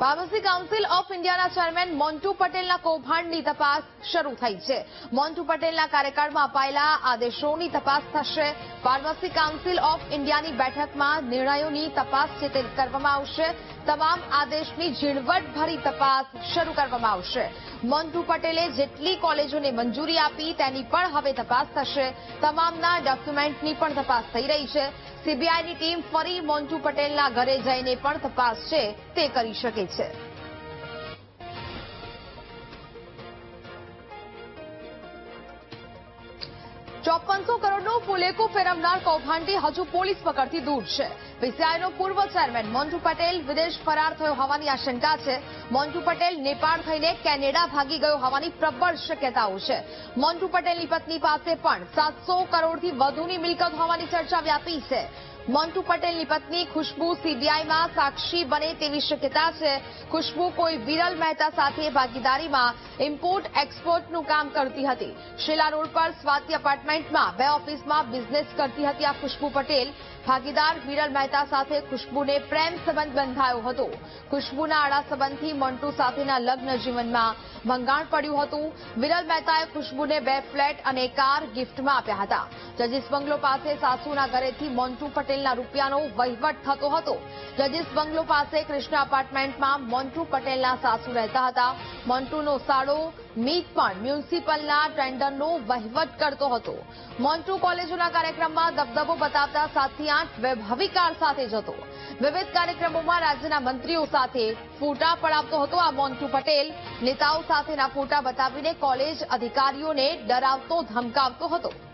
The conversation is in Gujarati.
ફાર્મસી કાઉન્સિલ ઓફ ઇન્ડિયાના ચેરમેન મોન્ટુ પટેલના કૌભાંડની તપાસ શરૂ થઈ છે. મોન્ટુ પટેલના કાર્યકાળમાં અપાયેલા આદેશોની તપાસ થશે. ફાર્મસી કાઉન્સિલ ઓફ ઇન્ડિયાની બેઠકમાં નિર્ણયોની તપાસ છે તે કરવામાં આવશે, તમામ આદેશની ઝીણવટભરી તપાસ શરૂ કરવામાં આવશે. મોન્ટુ પટેલે જેટલી કોલેજોને મંજૂરી આપી તેની પણ હવે તપાસ થશે. તમામના ડોક્યુમેન્ટની પણ તપાસ થઈ રહી છે. સીબીઆઈની ટીમ ફરી મોન્ટુ પટેલના ઘરે જઈને પણ તપાસ છે, તે કરી શકે છે. ચોપનસો કરોડનું ફુલેકો ફેરવનાર કૌભાંડી હજુ પોલીસ પકડથી દૂર છે. પીસીઆઈનો પૂર્વ ચેરમેન મોન્ટુ પટેલ વિદેશ ફરાર થયો હોવાની આશંકા છે. મોન્ટુ પટેલ નેપાળ થઈને કેનેડા ભાગી ગયો હોવાની પ્રબળ શક્યતાઓ છે. મોન્ટુ પટેલની પત્ની પાસે પણ સાતસો કરોડથી વધુની મિલકત હોવાની ચર્ચા વ્યાપી છે. મોન્ટુ પટેલની પત્ની ખુશ્બુ સીબીઆઈમાં સાક્ષી બને તેવી શક્યતા છે. ખુશ્બુ કોઈ વિરલ મહેતા સાથે ભાગીદારીમાં ઇમ્પોર્ટ એક્સપોર્ટનું કામ કરતી હતી. શીલા રોડ પર સ્વાતિ અપાર્ટમેન્ટમાં બે ઓફિસમાં બિઝનેસ કરતી હતી આ ખુશ્બુ પટેલ. ભાગીદાર વિરલ મહેતા સાથે ખુશ્બુને પ્રેમ સંબંધ બંધાયો હતો. ખુશ્બુના આડા સંબંધથી મંટુ સાથેના લગ્ન જીવનમાં ભંગાણ પડ્યું હતું. વિરલ મહેતાએ ખુશ્બુને બે ફ્લેટ અને કાર ગિફ્ટમાં આપ્યા હતા. જજીસ બંગલો પાસે સાસુના ઘરેથી મોન્ટુ પટેલના રૂપિયાનો વહીવટ થતો હતો. જજીસ બંગલો પાસે કૃષ્ણ અપાર્ટમેન્ટમાં મોન્ટુ પટેલના સાસુ રહેતા હતા. મોન્ટુનો સાડો મીત પણ મ્યુનિસિપલના ટેન્ડરનો વહીવટ કરતો હતો. મોન્ટુ કોલેજોના કાર્યક્રમમાં દબદબો બતાવતા સાથી આઠ વૈભવિકાર સાથે જતો વિવિધ કાર્યક્રમોમાં રાજ્યના મંત્રીઓ સાથે ફોટા પડાવતો હતો આ મોન્ટુ પટેલ. નેતાઓ સાથેના ફોટા બતાવીને કોલેજ અધિકારીઓને ડરાવતો, ધમકાવતો હતો.